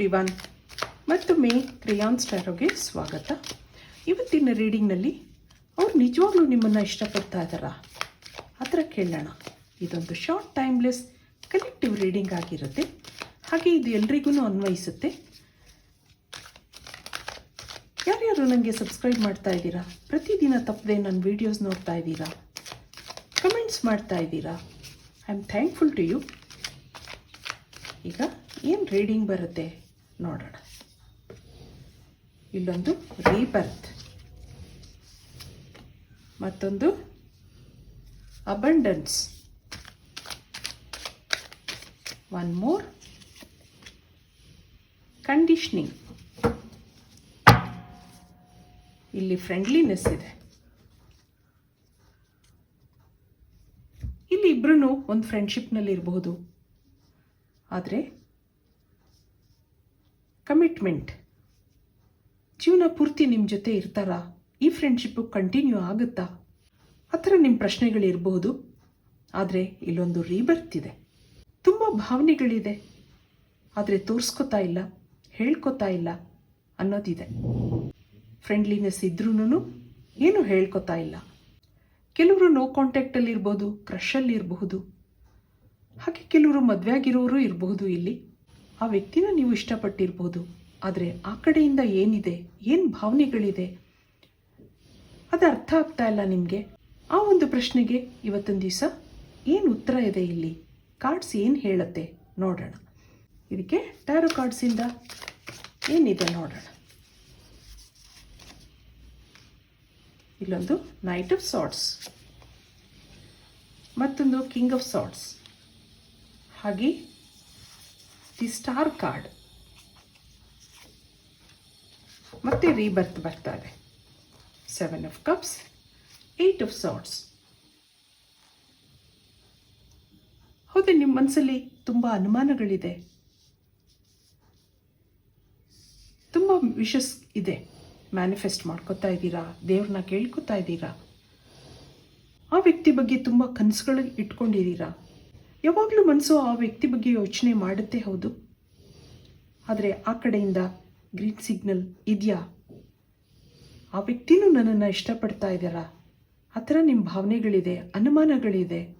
Every one. ಮತ್ತೊಮ್ಮೆ ಕ್ರಿಯಾನ್ ಟ್ಯಾರೋಗೆ ಸ್ವಾಗತ. ಇವತ್ತಿನ ರೀಡಿಂಗ್ನಲ್ಲಿ ಅವ್ರು ನಿಜವಾಗ್ಲೂ ನಿಮ್ಮನ್ನು ಇಷ್ಟಪಡ್ತಾ ಇದ್ದಾರಾ? ಆ ಥರ ಕೇಳೋಣ. ಇದೊಂದು ಶಾರ್ಟ್, ಟೈಮ್ಲೆಸ್, ಕಲೆಕ್ಟಿವ್ ರೀಡಿಂಗ್ ಆಗಿರುತ್ತೆ. ಹಾಗೆ ಇದು ಎಲ್ರಿಗೂ ಅನ್ವಯಿಸುತ್ತೆ. ಯಾರ್ಯಾರು ನನಗೆ ಸಬ್ಸ್ಕ್ರೈಬ್ ಮಾಡ್ತಾ ಇದ್ದೀರಾ? ಪ್ರತಿದಿನ ತಪ್ಪದೆ ನನ್ನ ವೀಡಿಯೋಸ್ ನೋಡ್ತಾ ಇದ್ದೀರಾ? ಕಮೆಂಟ್ಸ್ ಮಾಡ್ತಾ ಇದ್ದೀರಾ? I am thankful to you ಈಗ ಏನು ರೀಡಿಂಗ್ ಬರುತ್ತೆ? ನೋಡೋಣ. ಇಲ್ಲೊಂದು ರೀಬರ್ತ್ ಮತ್ತೊಂದು ಅಬಂಡನ್ಸ್ ಒನ್ ಮೋರ್ ಕಂಡೀಷ್ನಿಂಗ್ ಇಲ್ಲಿ ಫ್ರೆಂಡ್ಲಿನೆಸ್ ಇದೆ. ಇಲ್ಲಿ ಇಬ್ಬರೂ ಒಂದು ಫ್ರೆಂಡ್ಶಿಪ್ನಲ್ಲಿ ಇರಬಹುದು ಆದರೆ ಕಮಿಟ್ಮೆಂಟ್. ಜೀವನ ಪೂರ್ತಿ ನಿಮ್ಮ ಜೊತೆ ಇರ್ತಾರಾ? ಈ ಫ್ರೆಂಡ್ಶಿಪ್ಪು ಕಂಟಿನ್ಯೂ ಆಗುತ್ತಾ? ಆ ಥರ ನಿಮ್ಮ ಪ್ರಶ್ನೆಗಳಿರಬಹುದು ಆದರೆ ಇಲ್ಲೊಂದು ರೀಬರ್ತ್ ಇದೆ. ತುಂಬ ಭಾವನೆಗಳಿದೆ. ಆದರೆ ತೋರಿಸ್ಕೊತಾ ಇಲ್ಲ, ಹೇಳ್ಕೊತಾ ಇಲ್ಲ ಅನ್ನೋದಿದೆ. ಫ್ರೆಂಡ್ಲಿನೆಸ್ ಇದ್ರೂ ಏನು ಹೇಳ್ಕೊತಾ ಇಲ್ಲ. ಕೆಲವರು ನೋ ಕಾಂಟ್ಯಾಕ್ಟಲ್ಲಿರ್ಬೋದು ಕ್ರಷಲ್ಲಿ ಇರಬಹುದು ಹಾಗೆ ಕೆಲವರು ಮದುವೆ ಆಗಿರೋರು ಇರಬಹುದು ಇಲ್ಲಿ. ಆ ವ್ಯಕ್ತಿನ ನೀವು ಇಷ್ಟಪಟ್ಟಿರ್ಬೋದು. ಆದರೆ ಆ ಕಡೆಯಿಂದ ಏನಿದೆ? ಏನು ಭಾವನೆಗಳಿದೆ? ಅದು ಅರ್ಥ ಆಗ್ತಾ ಇಲ್ಲ ನಿಮಗೆ? ಆ ಒಂದು ಪ್ರಶ್ನೆಗೆ ಇವತ್ತೊಂದು ದಿವಸ ಏನು ಉತ್ತರ ಇದೆ ಇಲ್ಲಿ? ಕಾರ್ಡ್ಸ್ ಏನು ಹೇಳುತ್ತೆ? ನೋಡೋಣ. ಇದಕ್ಕೆ ಟ್ಯಾರೋ ಕಾರ್ಡ್ಸಿಂದ ಏನಿದೆ ನೋಡೋಣ. ಇಲ್ಲೊಂದು ನೈಟ್ ಆಫ್ ಸಾಟ್ಸ್ ಮತ್ತೊಂದು ಕಿಂಗ್ ಆಫ್ ಸಾಟ್ಸ್ ಹಾಗೆ ದಿ ಸ್ಟಾರ್ ಕಾರ್ಡ್ ಮತ್ತೆ ರೀಬರ್ತ್ ಬರ್ತಾ ಇದೆ seven of cups eight of swords ಹೌದು ನಿಮ್ಮ ಮನಸ್ಸಲ್ಲಿ ತುಂಬ ಅನುಮಾನಗಳಿದೆ. ತುಂಬ ವಿಷಸ್ ಇದೆ. ಮ್ಯಾನಿಫೆಸ್ಟ್ ಮಾಡ್ಕೋತಾ ಇದ್ದೀರಾ? ದೇವ್ರನ್ನ ಕೇಳ್ಕೊತಾ ಇದ್ದೀರಾ? ಆ ವ್ಯಕ್ತಿ ಬಗ್ಗೆ ತುಂಬ ಕನಸುಗಳು ಇಟ್ಕೊಂಡಿದ್ದೀರಾ? ಯಾವಾಗಲೂ ಮನಸ್ಸು ಆ ವ್ಯಕ್ತಿ ಬಗ್ಗೆ ಯೋಚನೆ ಮಾಡುತ್ತೆ ಹೌದು. ಆದರೆ ಆ ಕಡೆಯಿಂದ ಗ್ರೀನ್ ಸಿಗ್ನಲ್ ಇದೆಯಾ? ಆ ವ್ಯಕ್ತಿನೂ ನನ್ನನ್ನು ಇಷ್ಟಪಡ್ತಾ ಇದ್ದಾರಾ? ಆ ಥರ ನಿಮ್ಮ ಭಾವನೆಗಳಿದೆ, ಅನುಮಾನಗಳಿದೆ?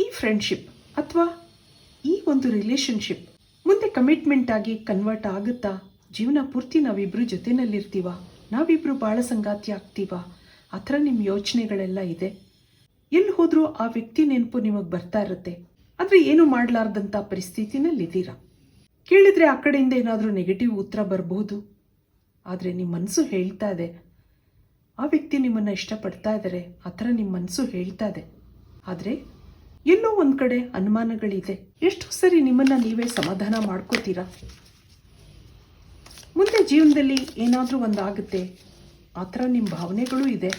ಈ ಫ್ರೆಂಡ್ಶಿಪ್ ಅಥವಾ ಈ ಒಂದು ರಿಲೇಶನ್ಶಿಪ್ ಮುಂದೆ ಕಮಿಟ್ಮೆಂಟ್ ಆಗಿ ಕನ್ವರ್ಟ್ ಆಗುತ್ತಾ? ಜೀವನ ಪೂರ್ತಿ ನಾವಿಬ್ಬರು ಜೊತೆನಲ್ಲಿರ್ತೀವ? ನಾವಿಬ್ಬರು ಭಾಳ ಸಂಗಾತಿ ಆಗ್ತೀವ? ಆ ಥರ ನಿಮ್ಮ ಯೋಚನೆಗಳೆಲ್ಲ ಇದೆ. ಎಲ್ಲಿ ಹೋದರೂ ಆ ವ್ಯಕ್ತಿ ನೆನಪು ನಿಮಗೆ ಬರ್ತಾ ಇರುತ್ತೆ. ಆದರೆ ಏನು ಮಾಡಲಾರ್ದಂಥ ಪರಿಸ್ಥಿತಿನಲ್ಲಿದ್ದೀರಾ? ಕೇಳಿದರೆ ಆ ಕಡೆಯಿಂದ ಏನಾದರೂ ನೆಗೆಟಿವ್ ಉತ್ತರ ಬರಬಹುದು. ಆದರೆ ನಿಮ್ಮ ಮನಸ್ಸು ಹೇಳ್ತಾ ಇದೆ. ಆ ವ್ಯಕ್ತಿ ನಿಮ್ಮನ್ನು ಇಷ್ಟಪಡ್ತಾ ಇದ್ದಾರೆ ಆ ಥರ ನಿಮ್ಮ ಮನಸ್ಸು ಹೇಳ್ತಾ ಇದೆ. ಆದರೆ ಎಲ್ಲೋ ಒಂದು ಕಡೆ ಅನುಮಾನಗಳಿದೆ. ಎಷ್ಟು ಸರಿ ನಿಮ್ಮನ್ನು ನೀವೇ ಸಮಾಧಾನ ಮಾಡ್ಕೋತೀರಾ? ಮುಂದೆ ಜೀವನದಲ್ಲಿ ಏನಾದರೂ ಒಂದು ಆಗುತ್ತೆ ಆ ಥರ ನಿಮ್ಮ ಭಾವನೆಗಳೂ ಇದೆ.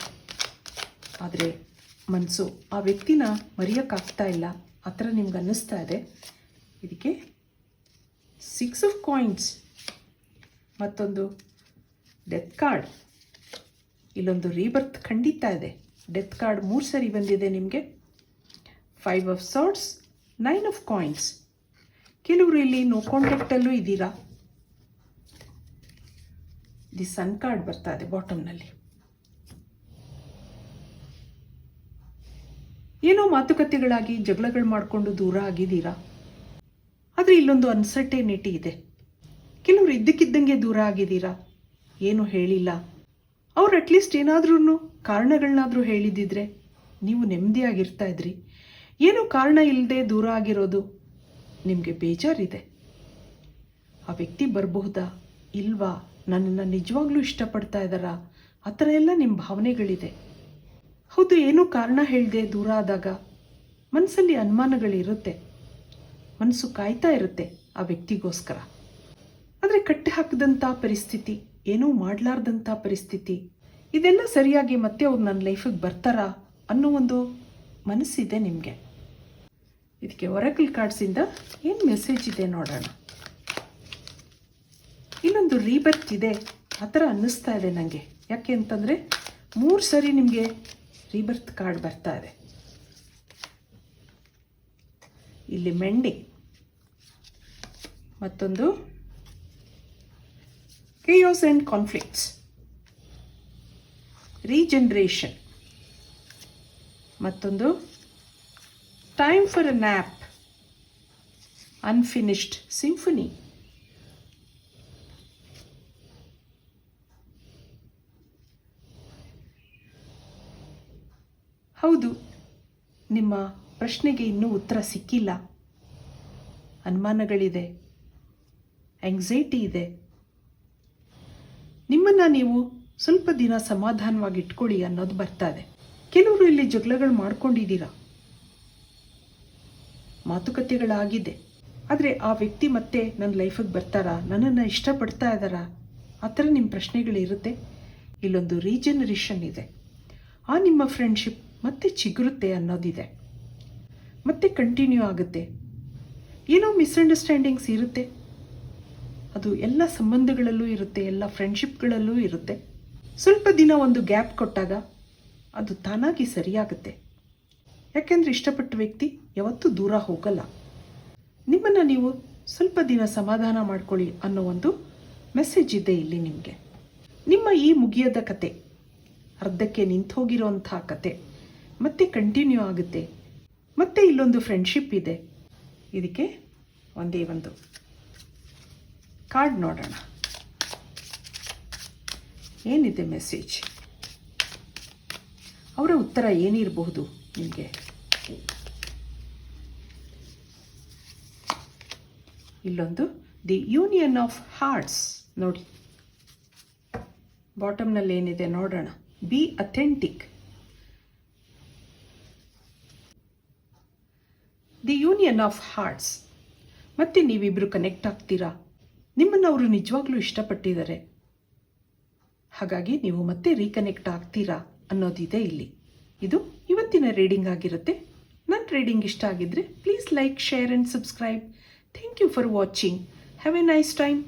ಆದರೆ ಮನಸ್ಸು ಆ ವ್ಯಕ್ತಿನ ಮರೆಯೋಕ್ಕಾಗ್ತಾ ಇಲ್ಲ. ಆ ಥರ ನಿಮ್ಗೆ ಅನ್ನಿಸ್ತಾ ಇದೆ. ಇದಕ್ಕೆ ಸಿಕ್ಸ್ ಆಫ್ ಕಾಯಿನ್ಸ್ ಮತ್ತೊಂದು ಡೆತ್ ಕಾರ್ಡ್ ಇಲ್ಲೊಂದು ರೀಬರ್ತ್ ಖಂಡಿತ ಇದೆ. ಡೆತ್ ಕಾರ್ಡ್ ಮೂರು ಸರಿ ಬಂದಿದೆ ನಿಮಗೆ. Five of swords nine of coins ಕೆಲವರು ಇಲ್ಲಿ ನೋ ಕಾಂಟ್ಯಾಕ್ಟಲ್ಲೂ ಇದ್ದೀರಾ? ದಿ ಸನ್ ಕಾರ್ಡ್ ಬರ್ತಾ ಇದೆ ಬಾಟಮ್ನಲ್ಲಿ ಮಾತುಕತೆಗಳಾಗಿ ಜಗಳಗಳು ಮಾಡಿಕೊಂಡು ದೂರ ಆಗಿದ್ದೀರಾ? ಆದರೆ ಇಲ್ಲೊಂದು ಅನ್ಸರ್ಟೇನಿಟಿ ಇದೆ. ಕೆಲವರು ಇದ್ದಕ್ಕಿದ್ದಂಗೆ ದೂರ ಆಗಿದ್ದೀರಾ? ಏನು ಹೇಳಿಲ್ಲ. ಅವ್ರು ಅಟ್ಲೀಸ್ಟ್ ಏನಾದ್ರೂ ಕಾರಣಗಳನ್ನಾದರೂ ಹೇಳಿದ್ದಿದ್ರೆ ನೀವು ನೆಮ್ಮದಿಯಾಗಿರ್ತಾ ಇದ್ರಿ. ಏನೂ ಕಾರಣ ಇಲ್ಲದೆ ದೂರ ಆಗಿರೋದು ನಿಮಗೆ ಬೇಜಾರಿದೆ. ಆ ವ್ಯಕ್ತಿ ಬರಬಹುದಾ? ಇಲ್ವಾ? ನನ್ನನ್ನು ನಿಜವಾಗ್ಲೂ ಇಷ್ಟಪಡ್ತಾ ಇದ್ದಾರಾ? ಆ ಥರ ಎಲ್ಲ ನಿಮ್ಮ ಭಾವನೆಗಳಿದೆ. ಹೌದು, ಏನೂ ಕಾರಣ ಹೇಳಿದೆ ದೂರ ಆದಾಗ ಮನಸ್ಸಲ್ಲಿ ಅನುಮಾನಗಳಿರುತ್ತೆ. ಮನಸ್ಸು ಕಾಯ್ತಾ ಇರುತ್ತೆ ಆ ವ್ಯಕ್ತಿಗೋಸ್ಕರ. ಆದರೆ ಕಟ್ಟಿ ಹಾಕಿದಂಥ ಪರಿಸ್ಥಿತಿ, ಏನೂ ಮಾಡಲಾರ್ದಂಥ ಪರಿಸ್ಥಿತಿ, ಇದೆಲ್ಲ ಸರಿಯಾಗಿ ಮತ್ತೆ ಅವ್ರು ನನ್ನ ಲೈಫಿಗೆ ಬರ್ತಾರಾ ಅನ್ನೋ ಒಂದು ಮನಸ್ಸಿದೆ ನಿಮಗೆ. ಇದಕ್ಕೆ ಒರಕಲ್ ಕಾರ್ಡ್ಸಿಂದ ಏನು ಮೆಸೇಜ್ ಇದೆ ನೋಡೋಣ. ಇನ್ನೊಂದು ರೀಬರ್ತ್ ಇದೆ, ಆ ಥರ ಅನ್ನಿಸ್ತಾ ಇದೆ ನನಗೆ ಯಾಕೆ ಅಂತಂದರೆ ಮೂರು ಸರಿ ನಿಮಗೆ ರೀಬರ್ತ್ ಕಾರ್ಡ್ ಬರ್ತಾ ಇದೆ. ಇಲ್ಲಿ ಮೆಂಡಿ, ಮತ್ತೊಂದು ಕೇಯೋಸ್ ಆ್ಯಂಡ್ ಕಾನ್ಫ್ಲಿಕ್ಟ್ಸ್ ರೀಜನ್ರೇಷನ್ ಮತ್ತೊಂದು time for a nap unfinished symphony ಹೌದು, ನಿಮ್ಮ ಪ್ರಶ್ನೆಗೆ ಇನ್ನೂ ಉತ್ತರ ಸಿಕ್ಕಿಲ್ಲ. ಅನುಮಾನಗಳಿದೆ. ಆಂಗ್ಸೈಟಿ ಇದೆ. ನಿಮ್ಮನ್ನು ನೀವು ಸ್ವಲ್ಪ ದಿನ ಸಮಾಧಾನವಾಗಿ ಇಟ್ಕೊಳ್ಳಿ ಅನ್ನೋದು ಬರ್ತಾರೆ ಕೆಲವರು ಇಲ್ಲಿ ಜಗಳಗಳು ಮಾಡ್ಕೊಂಡಿದ್ದೀರಾ? ಮಾತುಕತೆಗಳಾಗಿದೆ. ಆದರೆ ಆ ವ್ಯಕ್ತಿ ಮತ್ತೆ ನನ್ನ ಲೈಫಿಗೆ ಬರ್ತಾರಾ? ನನ್ನನ್ನು ಇಷ್ಟಪಡ್ತಾ ಇದ್ದಾರಾ? ಆ ಥರ ನಿಮ್ಮ ಪ್ರಶ್ನೆಗಳಿರುತ್ತೆ ಇಲ್ಲೊಂದು ರೀಜನರೇಷನ್ ಇದೆ. ಆ ನಿಮ್ಮ ಫ್ರೆಂಡ್ಶಿಪ್ ಮತ್ತೆ ಚಿಗುರುತ್ತೆ ಅನ್ನೋದಿದೆ. ಮತ್ತೆ ಕಂಟಿನ್ಯೂ ಆಗುತ್ತೆ. ಏನೋ ಮಿಸ್ಅಂಡರ್ಸ್ಟ್ಯಾಂಡಿಂಗ್ಸ್ ಇರುತ್ತೆ. ಅದು ಎಲ್ಲ ಸಂಬಂಧಗಳಲ್ಲೂ ಇರುತ್ತೆ, ಎಲ್ಲ ಫ್ರೆಂಡ್ಶಿಪ್ಗಳಲ್ಲೂ ಇರುತ್ತೆ. ಸ್ವಲ್ಪ ದಿನ ಒಂದು ಗ್ಯಾಪ್ ಕೊಟ್ಟಾಗ ಅದು ತಾನಾಗಿ ಸರಿಯಾಗುತ್ತೆ. ಯಾಕೆಂದರೆ ಇಷ್ಟಪಟ್ಟ ವ್ಯಕ್ತಿ ಯಾವತ್ತೂ ದೂರ ಹೋಗಲ್ಲ. ನಿಮ್ಮನ್ನು ನೀವು ಸ್ವಲ್ಪ ದಿನ ಸಮಾಧಾನ ಮಾಡ್ಕೊಳ್ಳಿ ಅನ್ನೋ ಒಂದು ಮೆಸೇಜ್ ಇದೆ ಇಲ್ಲಿ ನಿಮಗೆ. ನಿಮ್ಮ ಈ ಮುಗಿಯದ ಕತೆ, ಅರ್ಧಕ್ಕೆ ನಿಂತು ಹೋಗಿರೋಂಥ ಕತೆ, ಮತ್ತೆ ಕಂಟಿನ್ಯೂ ಆಗುತ್ತೆ. ಮತ್ತೆ ಇಲ್ಲೊಂದು ಫ್ರೆಂಡ್ಶಿಪ್ ಇದೆ. ಇದಕ್ಕೆ ಒಂದೇ ಒಂದು ಕಾರ್ಡ್ ನೋಡೋಣ. ಏನಿದೆ ಮೆಸೇಜ್ ಅವರ ಉತ್ತರ ಏನಿರಬಹುದು ನಿಮಗೆ? ಇಲ್ಲೊಂದು ದಿ ಯೂನಿಯನ್ ಆಫ್ ಹಾರ್ಟ್ಸ್ ನೋಡಿ. ಬಾಟಮ್ನಲ್ಲಿ ಏನಿದೆ ನೋಡೋಣ. Be authentic the union of hearts ಮತ್ತೆ ನೀವಿಬ್ಬರು ಕನೆಕ್ಟ್ ಆಗ್ತೀರಾ? ನಿಮ್ಮನ್ನು ಅವರು ನಿಜವಾಗ್ಲೂ ಇಷ್ಟಪಟ್ಟಿದ್ದಾರೆ. ಹಾಗಾಗಿ ನೀವು ಮತ್ತೆ ರೀಕನೆಕ್ಟ್ ಆಗ್ತೀರಾ ಅನ್ನೋದಿದೆ ಇಲ್ಲಿ. ಇದು ಇವತ್ತಿನ ರೀಡಿಂಗ್ ಆಗಿರುತ್ತೆ. ನನ್ನ ರೀಡಿಂಗ್ ಇಷ್ಟ ಆಗಿದ್ರೆ please like share and subscribe thank you for watching have a nice time